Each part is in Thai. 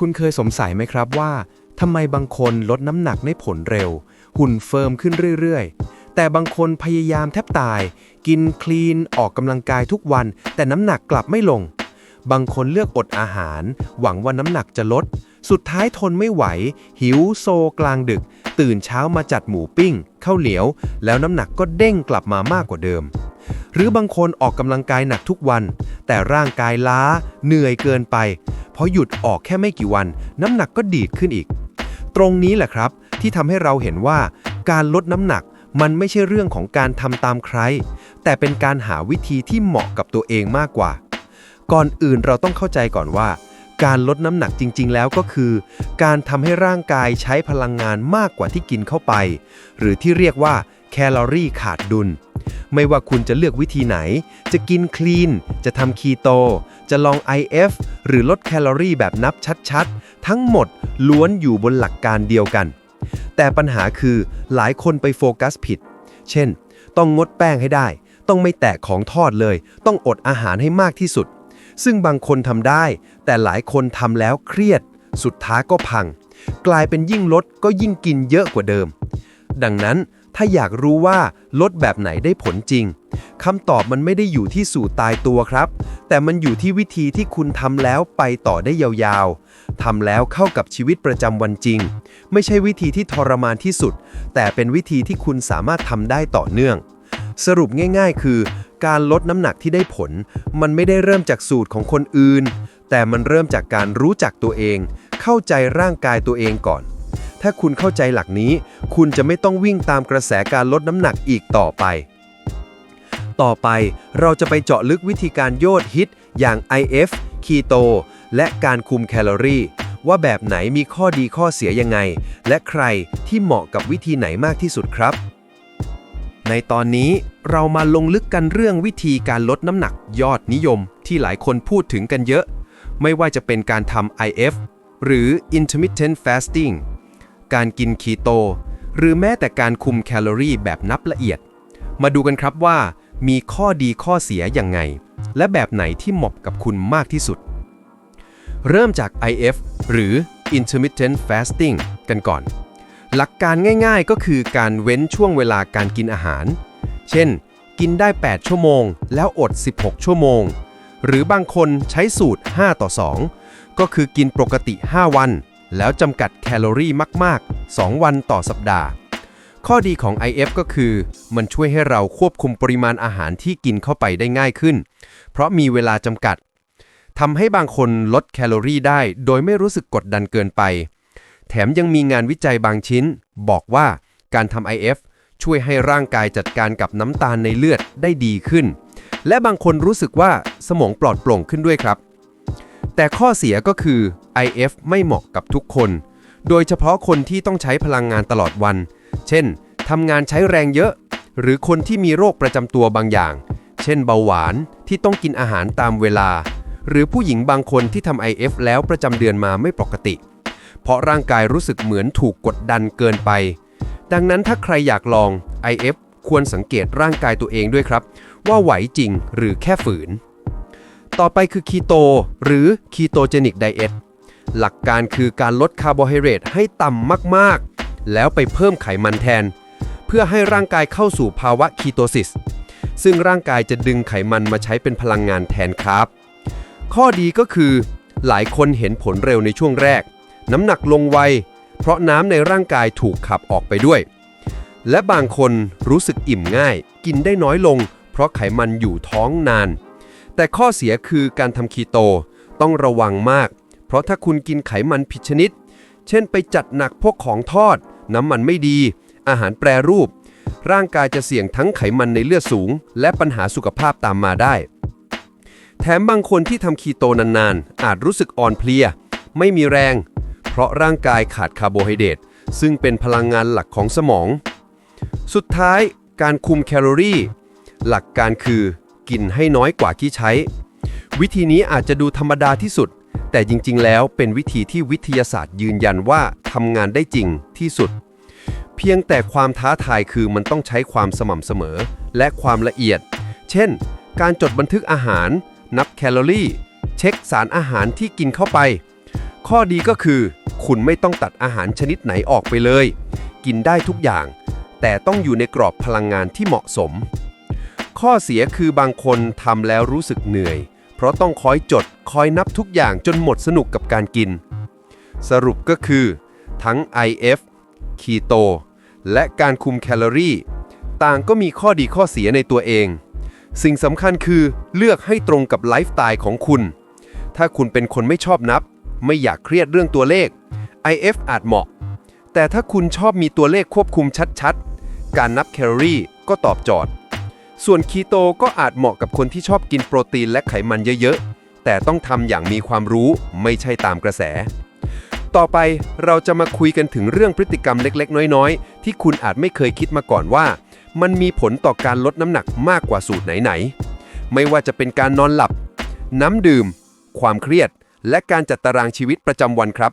คุณเคยสงสัยไหมครับว่าทำไมบางคนลดน้ำหนักได้ผลเร็ว หุ่นเฟิร์มขึ้นเรื่อยๆ แต่บางคนพยายามแทบตาย กินคลีนออกกำลังกายทุกวัน แต่น้ำหนักกลับไม่ลง บางคนเลือกอดอาหาร หวังว่าน้ำหนักจะลด สุดท้ายทนไม่ไหว หิวโซกลางดึก ตื่นเช้ามาจัดหมูปิ้งข้าวเหนียว แล้วน้ำหนักก็เด้งกลับมามากกว่าเดิม หรือบางคนออกกำลังกายหนักทุกวัน แต่ร่างกายล้า เหนื่อยเกินไปพอหยุดออกแค่ไม่กี่วัน น้ำหนักก็ดีดขึ้นอีก ตรงนี้แหละครับ ที่ทำให้เราเห็นว่าการลดน้ำหนักมันไม่ใช่เรื่องของการทำตามใคร แต่เป็นการหาวิธีที่เหมาะกับตัวเองมากกว่า ก่อนอื่นเราต้องเข้าใจก่อนว่า การลดน้ำหนักจริง ๆ แล้วก็คือ การทำให้ร่างกายใช้พลังงานมากกว่าที่กินเข้าไป หรือที่เรียกว่า แคลอรี่ขาดดุล ไม่ว่าคุณจะเลือกวิธีไหน จะกินคลีน จะทำคีโต จะลอง IF หรือลดแคลอรี่แบบนับชัดๆ ทั้งหมดล้วนอยู่บนหลักการเดียวกัน แต่ปัญหาคือหลายคนไปโฟกัสผิด เช่น ต้องงดแป้งให้ได้ ต้องไม่แตะของทอดเลย ต้องอดอาหารให้มากที่สุด ซึ่งบางคนทำได้ แต่หลายคนทำแล้วเครียด สุดท้ายก็พัง กลายเป็นยิ่งลดก็ยิ่งกินเยอะกว่าเดิมดังนั้น ถ้าอยากรู้ว่าลดแบบไหนได้ผลจริงคำตอบมันไม่ได้อยู่ที่สูตรตายตัวครับ แต่มันอยู่ที่วิธีที่คุณทำแล้วไปต่อได้ยาวๆทำแล้วเข้ากับชีวิตประจำวันจริง ไม่ใช่วิธีที่ทรมานที่สุด แต่เป็นวิธีที่คุณสามารถทำได้ต่อเนื่อง สรุปง่าย ๆ คือ การลดน้ำหนักที่ได้ผล มันไม่ได้เริ่มจากสูตรของคนอื่น แต่มันเริ่มจากการรู้จักตัวเอง เข้าใจร่างกายตัวเองก่อน ถ้าคุณเข้าใจหลักนี้ คุณจะไม่ต้องวิ่งตามกระแสการลดน้ำหนักอีกต่อไป ต่อไปเราจะไปเจาะลึกวิธีการโยดฮิตอย่าง IF คีโตและการคุมแคลอรี่ ว่าแบบไหนมีข้อดีข้อเสียยังไง และใครที่เหมาะกับวิธีไหนมากที่สุดครับ ในตอนนี้เรามาลงลึกกันเรื่องวิธีการลดน้ำหนักยอดนิยมที่หลายคนพูดถึงกันเยอะ ไม่ว่าจะเป็นการทำ IF หรือ intermittent fasting การกินคีโต หรือแม้แต่การคุมแคลอรี่แบบนับละเอียด มาดูกันครับว่ามีข้อดีข้อเสียอย่างไง และแบบไหนที่เหมาะกับคุณมากที่สุด เริ่มจาก IF หรือ intermittent fasting กันก่อน หลักการง่ายๆก็คือการเว้นช่วงเวลาการกินอาหาร เช่น กินได้ 8 ชั่วโมง แล้วอด 16 ชั่วโมง หรือบางคนใช้สูตร 5 ต่อ 2 ก็คือกินปกติ 5 วัน แล้วจำกัดแคลอรี่มากๆ 2 วันต่อสัปดาห์ ข้อดีของ IF ก็คือ มันช่วยให้เราควบคุมปริมาณอาหารที่กินเข้าไปได้ง่ายขึ้น เพราะมีเวลาจำกัดทำให้บางคนลดแคลอรี่ได้ โดยไม่รู้สึกกดดันเกินไป แถมยังมีงานวิจัยบางชิ้น บอกว่าการทำ IF ช่วยให้ร่างกายจัดการกับน้ำตาลในเลือดได้ดีขึ้น และบางคนรู้สึกว่าสมองปลอดโปร่งขึ้นด้วยครับ แต่ข้อเสียก็คือ IF ไม่เหมาะกับทุกคน โดยเฉพาะคนที่ต้องใช้พลังงานตลอดวัน เช่น ทำงานใช้แรงเยอะ หรือคนที่มีโรคประจำตัวบางอย่าง เช่น เบาหวานที่ต้องกินอาหารตามเวลา หรือผู้หญิงบางคนที่ทำ IF แล้วประจำเดือนมาไม่ปกติ เพราะร่างกายรู้สึกเหมือนถูกกดดันเกินไป ดังนั้นถ้าใครอยากลอง IF ควรสังเกตร่างกายตัวเองด้วยครับ ว่าไหวจริงหรือแค่ฝืน ต่อไปคือคีโตหรือ Ketogenic Diet หลักการคือการลดคาร์โบไฮเดรตให้ต่ำมากๆ แล้วไปเพิ่มไขมันแทน เพื่อให้ร่างกายเข้าสู่ภาวะคีโตซิส ซึ่งร่างกายจะดึงไขมันมาใช้เป็นพลังงานแทนครับ ข้อดีก็คือ หลายคนเห็นผลเร็วในช่วงแรก น้ำหนักลงไว เพราะน้ำในร่างกายถูกขับออกไปด้วย และบางคนรู้สึกอิ่มง่าย กินได้น้อยลง เพราะไขมันอยู่ท้องนาน แต่ข้อเสียคือการทำคีโตต้องระวังมาก เพราะถ้าคุณกินไขมันผิดชนิด เช่นไปจัดหนักพวกของทอด น้ำมันไม่ดี อาหารแปรรูป ร่างกายจะเสี่ยงทั้งไขมันในเลือดสูง และปัญหาสุขภาพตามมาได้ แถมบางคนที่ทำคีโตนานๆ อาจรู้สึกอ่อนเพลีย ไม่มีแรง เพราะร่างกายขาดคาร์โบไฮเดรตซึ่งเป็นพลังงานหลักของสมอง สุดท้ายการคุมแคลอรี่ หลักการคือ กินให้น้อยกว่าที่ใช้ วิธีนี้อาจจะดูธรรมดาที่สุด แต่จริงๆ แล้วเป็นวิธีที่วิทยาศาสตร์ยืนยันว่าทำงานได้จริงที่สุด เพียงแต่ความท้าทายคือมันต้องใช้ความสม่ำเสมอ และความละเอียด เช่น การจดบันทึกอาหาร นับแคลอรี่ เช็คสารอาหารที่กินเข้าไป ข้อดีก็คือ คุณไม่ต้องตัดอาหารชนิดไหนออกไปเลย กินได้ทุกอย่าง แต่ต้องอยู่ในกรอบพลังงานที่เหมาะสม ข้อเสียคือบางคนทำแล้วรู้สึกเหนื่อย เพราะต้องคอยจดคอยนับทุกอย่างจนหมดสนุกกับการกิน สรุปก็คือ ทั้ง IF คีโตและการคุมแคลอรี่ ต่างก็มีข้อดีข้อเสียในตัวเอง สิ่งสำคัญคือเลือกให้ตรงกับไลฟ์สไตล์ของคุณ ถ้าคุณเป็นคนไม่ชอบนับ ไม่อยากเครียดเรื่องตัวเลข IF อาจเหมาะ แต่ถ้าคุณชอบมีตัวเลขควบคุมชัดๆ การนับแคลอรี่ก็ตอบโจทย์ ส่วนคีโตก็อาจเหมาะกับคนที่ชอบกินโปรตีนและไขมันเยอะๆ แต่ต้องทำอย่างมีความรู้ไม่ใช่ตามกระแส ต่อไปเราจะมาคุยกันถึงเรื่องพฤติกรรมเล็กๆ น้อยๆ ที่คุณอาจไม่เคยคิดมาก่อนว่า มันมีผลต่อการลดน้ำหนักมากกว่าสูตรไหนๆ ไม่ว่าจะเป็นการนอนหลับ น้ำดื่ม ความเครียด และการจัดตารางชีวิตประจำวันครับ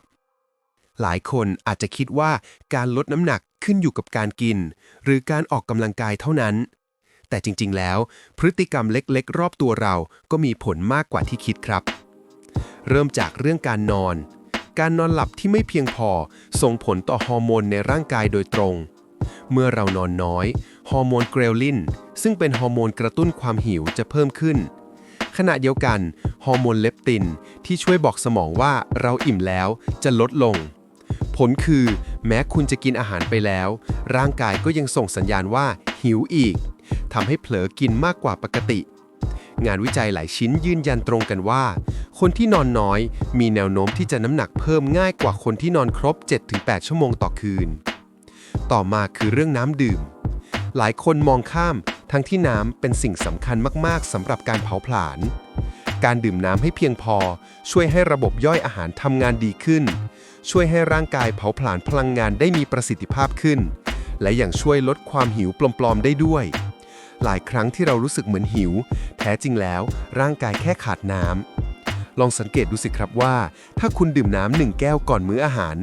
หลายคนอาจจะคิดว่าการลดน้ำหนักขึ้นอยู่กับการกิน หรือการออกกำลังกายเท่านั้น แต่จริง ๆ แล้ว พฤติกรรมเล็ก ๆ รอบตัวเราก็มีผลมากกว่าที่คิดครับ เริ่มจากเรื่องการนอน การนอนหลับที่ไม่เพียงพอ ส่งผลต่อฮอร์โมนในร่างกายโดยตรง เมื่อเรานอนน้อย ฮอร์โมนเกรลิน ซึ่งเป็นฮอร์โมนกระตุ้นความหิวจะเพิ่มขึ้น ขณะเดียวกัน ฮอร์โมนเลปตินที่ช่วยบอกสมองว่าเราอิ่มแล้วจะลดลงผลคือ แม้คุณจะกินอาหารไปแล้ว ร่างกายก็ยังส่งสัญญาณว่าหิวอีก ทำให้เผลอกินมากกว่าปกติ งานวิจัยหลายชิ้นยืนยันตรงกันว่า คนที่นอนน้อยมีแนวโน้มที่จะน้ำหนักเพิ่มง่ายกว่าคนที่นอนครบ 7-8 ชั่วโมงต่อคืน ต่อมาคือเรื่องน้ำดื่ม หลายคนมองข้ามทั้งที่น้ำเป็นสิ่งสำคัญมากๆสำหรับการเผาผลาญการดื่มน้ำให้เพียงพอ ช่วยให้ระบบย่อยอาหารทำงานดีขึ้น ช่วยให้ร่างกายเผาผลาญพลังงานได้มีประสิทธิภาพขึ้น และยังช่วยลดความหิวปลอมๆได้ด้วย หลายครั้งที่เรารู้สึกเหมือนหิว แท้จริงแล้ว ร่างกายแค่ขาดน้ำลองสังเกตดูสิครับว่า ถ้าคุณดื่มน้ำหนึ่งแก้วก่อนมื้ออาหาร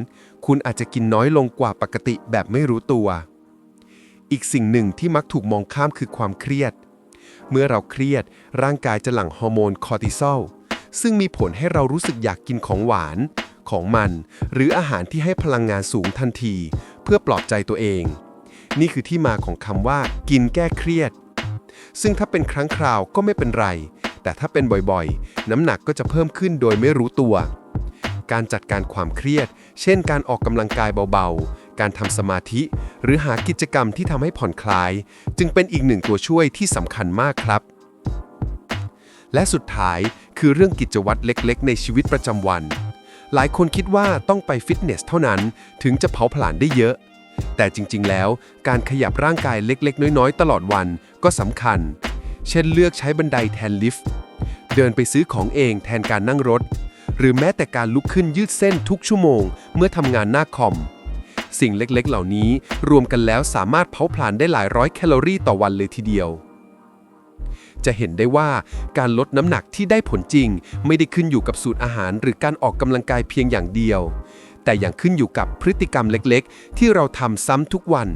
คุณอาจจะกินน้อยลงกว่าปกติแบบไม่รู้ตัว อีกสิ่งหนึ่งที่มักถูกมองข้ามคือความเครียด เมื่อเราเครียด ร่างกายจะหลั่งฮอร์โมนคอร์ติซอลซึ่งมีผลให้เรารู้สึกอยากกินของหวาน ของมัน หรืออาหารที่ให้พลังงานสูงทันที เพื่อปลอบใจตัวเอง นี่คือที่มาของคำว่า กินแก้เครียด ซึ่งถ้าเป็นครั้งคราวก็ไม่เป็นไร แต่ถ้าเป็นบ่อยๆ น้ำหนักก็จะเพิ่มขึ้นโดยไม่รู้ตัว การจัดการความเครียด เช่น การออกกำลังกายเบาๆ การทำสมาธิ หรือหากิจกรรมที่ทำให้ผ่อนคลาย จึงเป็นอีกหนึ่งตัวช่วยที่สำคัญมากครับ และสุดท้ายคือเรื่องกิจวัตรเล็กๆ ในชีวิตประจำวัน หลายคนคิดว่าต้องไปฟิตเนสเท่านั้น ถึงจะเผาผลาญได้เยอะ แต่จริง ๆ แล้วการขยับร่างกายเล็ก ๆ น้อย ๆ ตลอดวันก็สำคัญ เช่นเลือกใช้บันไดแทนลิฟต์ เดินไปซื้อของเองแทนการนั่งรถ หรือแม้แต่การลุกขึ้นยืดเส้นทุกชั่วโมง เมื่อทำงานหน้าคอม สิ่งเล็ก ๆ เหล่านี้รวมกันแล้วสามารถเผาผลาญได้หลายร้อยแคลอรี่ต่อวันเลยทีเดียวจะเห็นได้ว่าการลดน้ำหนักที่ได้ผลจริง ไม่ได้ขึ้นอยู่กับสูตรอาหารหรือการออกกำลังกายเพียงอย่างเดียว แต่ยังขึ้นอยู่กับพฤติกรรมเล็กๆ ที่เราทำซ้ำทุกวัน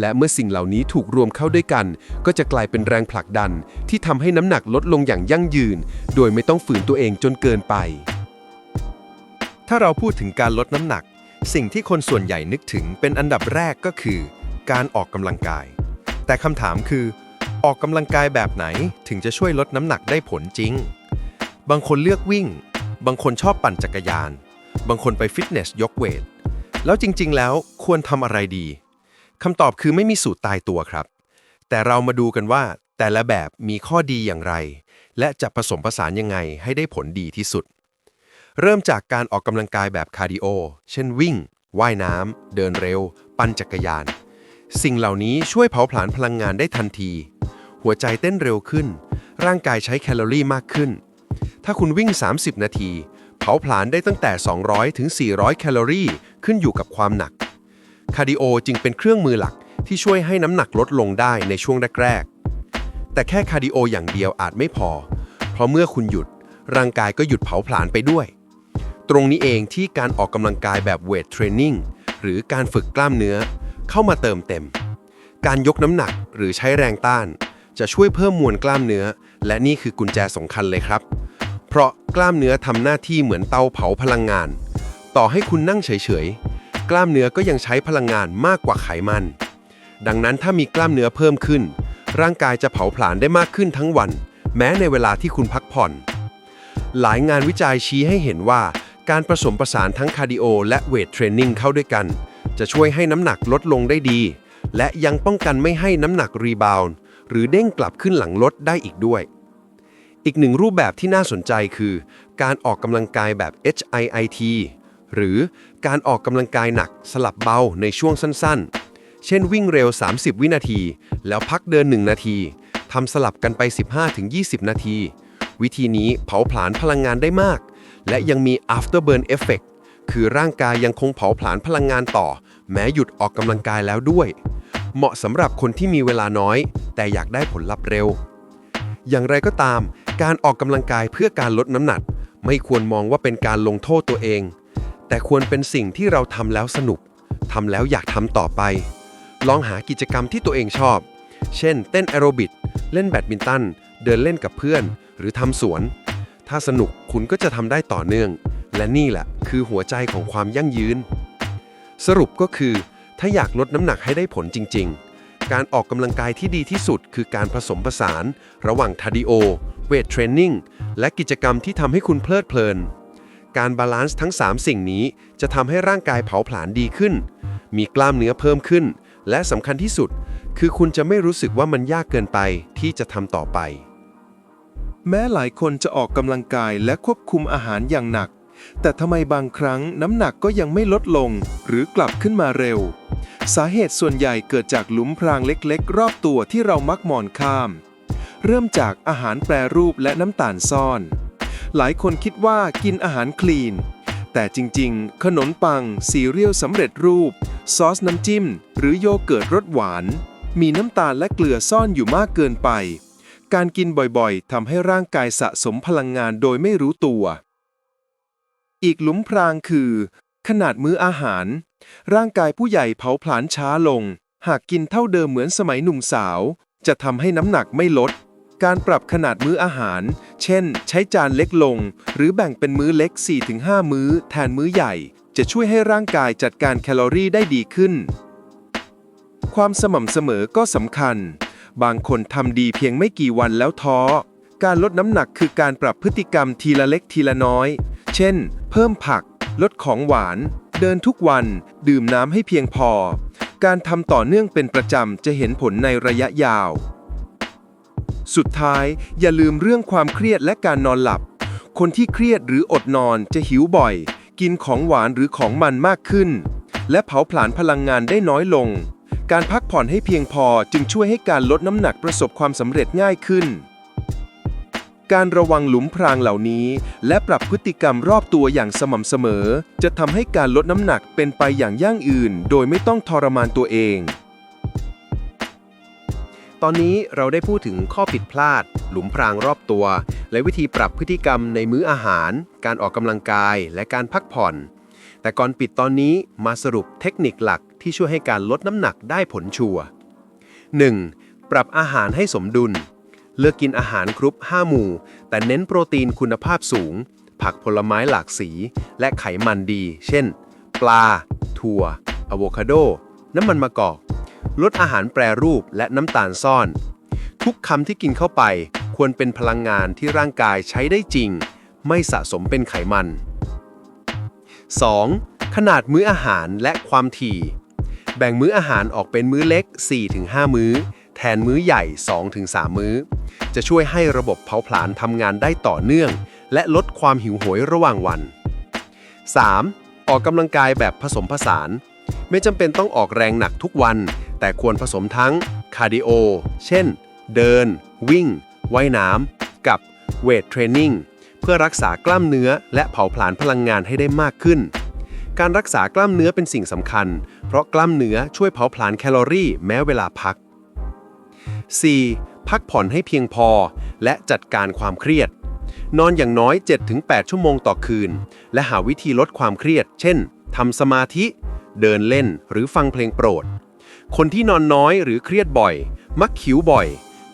และเมื่อสิ่งเหล่านี้ถูกรวมเข้าด้วยกัน ก็จะกลายเป็นแรงผลักดัน ที่ทำให้น้ำหนักลดลงอย่างยั่งยืน โดยไม่ต้องฝืนตัวเองจนเกินไป ถ้าเราพูดถึงการลดน้ำหนัก สิ่งที่คนส่วนใหญ่นึกถึงเป็นอันดับแรกก็คือ การออกกำลังกาย แต่คำถามคือ ออกกำลังกายแบบไหนถึงจะช่วยลดน้ำหนักได้ผลจริง บางคนเลือกวิ่ง บางคนชอบปั่นจักรยาน บางคนไปฟิตเนสยกเวท แล้วจริงๆ แล้วควรทำอะไรดีคำตอบคือไม่มีสูตรตายตัวครับ แต่เรามาดูกันว่าแต่ละแบบมีข้อดีอย่างไร และจะผสมผสานยังไงให้ได้ผลดีที่สุด เริ่มจากการออกกำลังกายแบบคาร์ดิโอ เช่นวิ่ง ว่ายน้ำ เดินเร็ว ปั่นจักรยาน สิ่งเหล่านี้ช่วยเผาผลาญพลังงานได้ทันที หัวใจเต้นเร็วขึ้น ร่างกายใช้แคลอรี่มากขึ้น ถ้าคุณวิ่ง 30 นาที เผาผลาญได้ตั้งแต่ 200 ถึง 400 แคลอรี่ ขึ้นอยู่กับความหนัก คาร์ดิโอจึงเป็นเครื่องมือหลักที่ช่วยให้น้ำหนักลดลงได้ในช่วงแรกๆ แต่แค่คาร์ดิโออย่างเดียวอาจไม่พอ เพราะเมื่อคุณหยุด ร่างกายก็หยุดเผาผลาญไปด้วย ตรงนี้เองที่การออกกำลังกายแบบเวทเทรนนิ่งหรือการฝึกกล้ามเนื้อ เข้ามาเติมเต็ม การยกน้ำหนักหรือใช้แรงต้าน จะช่วยเพิ่มมวลกล้ามเนื้อ และนี่คือกุญแจสำคัญเลยครับ ราะกล้ามเนื้อทำหน้าที่เหมือนเตาเผาพลังงาน ต่อให้คุณนั่งเฉยๆ กล้ามเนื้อก็ยังใช้พลังงานมากกว่าไขมัน ดังนั้นถ้ามีกล้ามเนื้อเพิ่มขึ้น ร่างกายจะเผาผลาญได้มากขึ้นทั้งวัน แม้ในเวลาที่คุณพักผ่อน หลายงานวิจัยชี้ให้เห็นว่าการผสมผสานทั้งคาร์ดิโอและเวทเทรนนิ่งเข้าด้วยกัน จะช่วยให้น้ำหนักลดลงได้ดี และยังป้องกันไม่ให้น้ำหนักรีบาวน์หรือเด้งกลับขึ้นหลังลดได้อีกด้วย อีกหนึ่งรูปแบบที่น่าสนใจคือ การออกกำลังกายแบบ HIIT หรือการออกกำลังกายหนักสลับเบาในช่วงสั้นๆ เช่นวิ่งเร็ว 30 วินาที แล้วพักเดิน 1 นาทีทำสลับกันไป 15-20 นาที วิธีนี้เผาผลาญพลังงานได้มาก และยังมี afterburn effect คือร่างกายยังคงเผาผลาญพลังงานต่อ แม้หยุดออกกำลังกายแล้วด้วย เหมาะสำหรับคนที่มีเวลาน้อย แต่อยากได้ผลลัพธ์เร็ว อย่างไรก็ตาม การออกกำลังกายเพื่อการลดน้ำหนัก ไม่ควรมองว่าเป็นการลงโทษตัวเอง แต่ควรเป็นสิ่งที่เราทำแล้วสนุกทำแล้วอยากทำต่อไป ลองหากิจกรรมที่ตัวเองชอบ เช่น เต้นแอโรบิกเล่นแบดมินตัน เดินเล่นกับเพื่อน หรือทำสวน ถ้าสนุกคุณก็จะทำได้ต่อเนื่อง และนี่แหละคือหัวใจของความยั่งยืน สรุปก็คือ ถ้าอยากลดน้ำหนักให้ได้ผลจริง ๆ การออกกำลังกายที่ดีที่สุดคือการผสมผสาน ระหว่างคาร์ดิโอ เวทเทรนนิ่ง และกิจกรรมที่ทำให้คุณเพลิดเพลิน การบาลานซ์ทั้ง 3 สิ่งนี้จะทำให้ร่างกายเผาผลาญดีขึ้น มีกล้ามเนื้อเพิ่มขึ้น และสำคัญที่สุด คือคุณจะไม่รู้สึกว่ามันยากเกินไปที่จะทำต่อไป แม้หลายคนจะออกกำลังกายและควบคุมอาหารอย่างหนัก แต่ทำไมบางครั้งน้ำหนักก็ยังไม่ลดลง หรือกลับขึ้นมาเร็ว สาเหตุส่วนใหญ่เกิดจากหลุมพรางเล็กๆ รอบตัวที่เรามักมองข้าม เริ่มจากอาหารแปรรูปและน้ำตาลซ่อน หลายคนคิดว่ากินอาหารคลีน แต่จริงๆ ขนมปัง ซีเรียลสำเร็จรูป ซอสน้ำจิ้ม หรือโยเกิร์ตรสหวาน มีน้ำตาลและเกลือซ่อนอยู่มากเกินไป การกินบ่อยๆทำให้ร่างกายสะสมพลังงานโดยไม่รู้ตัว อีกหลุมพรางคือ ขนาดมื้ออาหาร ร่างกายผู้ใหญ่เผาผลาญช้าลง หากกินเท่าเดิมเหมือนสมัยหนุ่มสาว จะทำให้น้ำหนักไม่ลด การปรับขนาดมื้ออาหาร เช่น ใช้จานเล็กลง หรือแบ่งเป็นมื้อเล็ก 4-5 มื้อ แทนมื้อใหญ่ จะช่วยให้ร่างกายจัดการแคลอรี่ได้ดีขึ้น ความสม่ำเสมอก็สำคัญ บางคนทำดีเพียงไม่กี่วันแล้วท้อ การลดน้ำหนักคือการปรับพฤติกรรมทีละเล็กทีละน้อย เช่น เพิ่มผัก ลดของหวาน เดินทุกวัน ดื่มน้ำให้เพียงพอ การทำต่อเนื่องเป็นประจำจะเห็นผลในระยะยาว สุดท้ายอย่าลืมเรื่องความเครียดและการนอนหลับ คนที่เครียดหรืออดนอนจะหิวบ่อย กินของหวานหรือของมันมากขึ้น และเผาผลาญพลังงานได้น้อยลง การพักผ่อนให้เพียงพอจึงช่วยให้การลดน้ำหนักประสบความสำเร็จง่ายขึ้น การระวังหลุมพรางเหล่านี้ และปรับพฤติกรรมรอบตัวอย่างสม่ำเสมอ จะทำให้การลดน้ำหนักเป็นไปอย่างยั่งยืน โดยไม่ต้องทรมานตัวเอง ตอนนี้เราได้พูดถึงข้อผิดพลาด หลุมพรางรอบตัว และวิธีปรับพฤติกรรมในมื้ออาหาร การออกกำลังกาย และการพักผ่อน แต่ก่อนปิดตอนนี้มาสรุปเทคนิคหลักที่ช่วยให้การลดน้ำหนักได้ผลชัวร์ 1. ปรับอาหารให้สมดุล เลือกกินอาหารครบ5หมู่ แต่เน้นโปรตีนคุณภาพสูง ผักผลไม้หลากสี และไขมันดี เช่น ปลา ถั่วอะโวคาโด น้ำมันมะกอก ลดอาหารแปรรูปและน้ำตาลซ่อน ทุกคำที่กินเข้าไปควรเป็นพลังงานที่ร่างกายใช้ได้จริง ไม่สะสมเป็นไขมัน 2. ขนาดมื้ออาหารและความถี่ แบ่งมื้ออาหารออกเป็นมื้อเล็ก 4-5 มื้อ แทนมื้อใหญ่ 2-3 มื้อ จะช่วยให้ระบบเผาผลาญทำงานได้ต่อเนื่อง และลดความหิวโหยระหว่างวัน 3. ออกกำลังกายแบบผสมผสาน ไม่จำเป็นต้องออกแรงหนักทุกวัน แต่ควรผสมทั้งคาร์ดิโอ เช่น เดิน วิ่ง ว่ายน้ำ กับเวทเทรนนิ่งเพื่อรักษากล้ามเนื้อและเผาผลาญพลังงานให้ได้มากขึ้น การรักษากล้ามเนื้อเป็นสิ่งสำคัญ เพราะกล้ามเนื้อช่วยเผาผลาญแคลอรี่แม้เวลาพัก 4. พักผ่อนให้เพียงพอ และจัดการความเครียด นอนอย่างน้อย 7-8 ชั่วโมงต่อคืน และหาวิธีลดความเครียด เช่นทำสมาธิ เดินเล่นหรือฟังเพลงโปรด คนที่นอนน้อยหรือเครียดบ่อย มักขิวบ่อย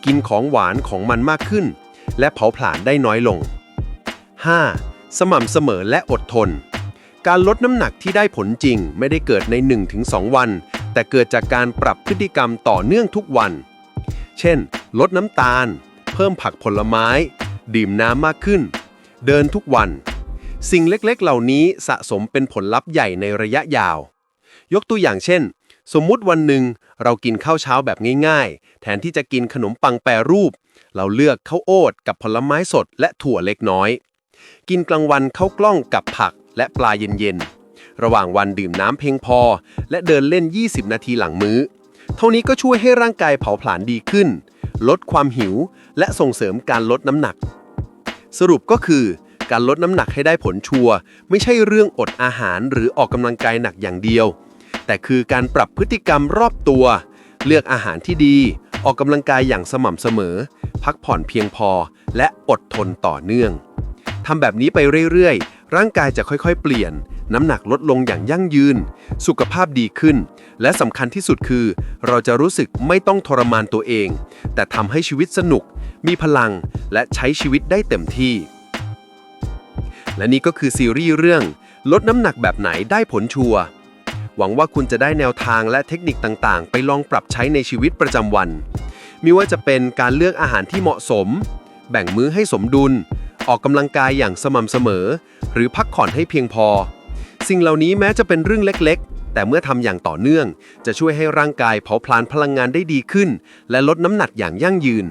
กินของหวานของมันมากขึ้น และเผาผลาญได้น้อยลง 5. สม่ำเสมอและอดทน การลดน้ำหนักที่ได้ผลจริงไม่ได้เกิดใน 1-2 วัน แต่เกิดจากการปรับพฤติกรรมต่อเนื่องทุกวัน เช่น ลดน้ำตาล เพิ่มผักผลไม้ ดื่มน้ำมากขึ้น เดินทุกวัน สิ่งเล็กๆ เหล่านี้สะสมเป็นผลลัพธ์ใหญ่ในระยะยาว ยกตัวอย่างเช่น สมมุติวันหนึ่งเรากินข้าวเช้าแบบง่ายๆ แทนที่จะกินขนมปังแปรรูป เราเลือกข้าวโอ๊ตกับผลไม้สดและถั่วเล็กน้อย กินกลางวันข้าวกล้องกับผักและปลาเย็นๆ ระหว่างวันดื่มน้ำเพียงพอ และเดินเล่น 20 นาทีหลังมื้อ เท่านี้ก็ช่วยให้ร่างกายเผาผลาญดีขึ้น ลดความหิว และส่งเสริมการลดน้ำหนัก สรุปก็คือการลดน้ำหนักให้ได้ผลชัวร์ไม่ใช่เรื่องอดอาหารหรือออกกำลังกายหนักอย่างเดียว แต่คือการปรับพฤติกรรมรอบตัว เลือกอาหารที่ดี ออกกำลังกายอย่างสม่ำเสมอ พักผ่อนเพียงพอ และอดทนต่อเนื่องทำแบบนี้ไปเรื่อยๆ ร่างกายจะค่อยๆ เปลี่ยน น้ำหนักลดลงอย่างยั่งยืน สุขภาพดีขึ้น และสำคัญที่สุดคือ เราจะรู้สึกไม่ต้องทรมานตัวเอง แต่ทำให้ชีวิตสนุก มีพลัง และใช้ชีวิตได้เต็มที่ และนี่ก็คือซีรีส์เรื่อง ลดน้ำหนักแบบไหนได้ผลชัวร์หวังว่าคุณจะได้แนวทางและเทคนิคต่างๆ ไปลองปรับใช้ในชีวิตประจำวันม่ว่าจะเป็นการเลือกอาหารที่เหมาะสม แบ่งมื้อให้สมดุล ออกกำลังกายอย่างสม่ำเสมอ หรือพักผ่อนให้เพียงพอ สิ่งเหล่านี้แม้จะเป็นเรื่องเล็กๆ แต่เมื่อทำอย่างต่อเนื่อง จะช่วยให้ร่างกายเผาผลาญพลังงานได้ดีขึ้น และลดน้ำหนักอย่างยั่งยืน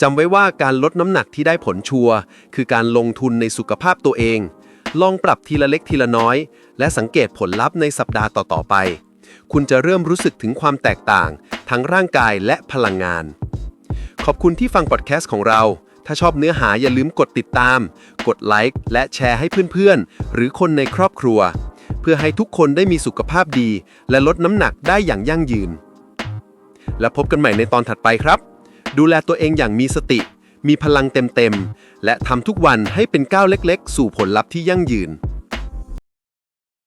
จำไว้ว่าการลดน้ำหนักที่ได้ผลชัวร์คือการลงทุนในสุขภาพตัวเอง ลองปรับทีละเล็กทีละน้อย และสังเกตผลลัพธ์ในสัปดาห์ต่อๆไป คุณจะเริ่มรู้สึกถึงความแตกต่าง ทั้งร่างกายและพลังงาน ขอบคุณที่ฟังพอดแคสต์ของเรา ถ้าชอบเนื้อหาอย่าลืมกดติดตาม กดไลค์และแชร์ให้เพื่อนๆ หรือคนในครอบครัว เพื่อให้ทุกคนได้มีสุขภาพดี และลดน้ำหนักได้อย่างยั่งยืน และพบกันใหม่ในตอนถัดไปครับ ดูแลตัวเองอย่างมีสติ มีพลังเต็มๆ และทำทุกวันให้เป็นก้าวเล็ก ๆ สู่ผลลัพธ์ที่ยั่งยืน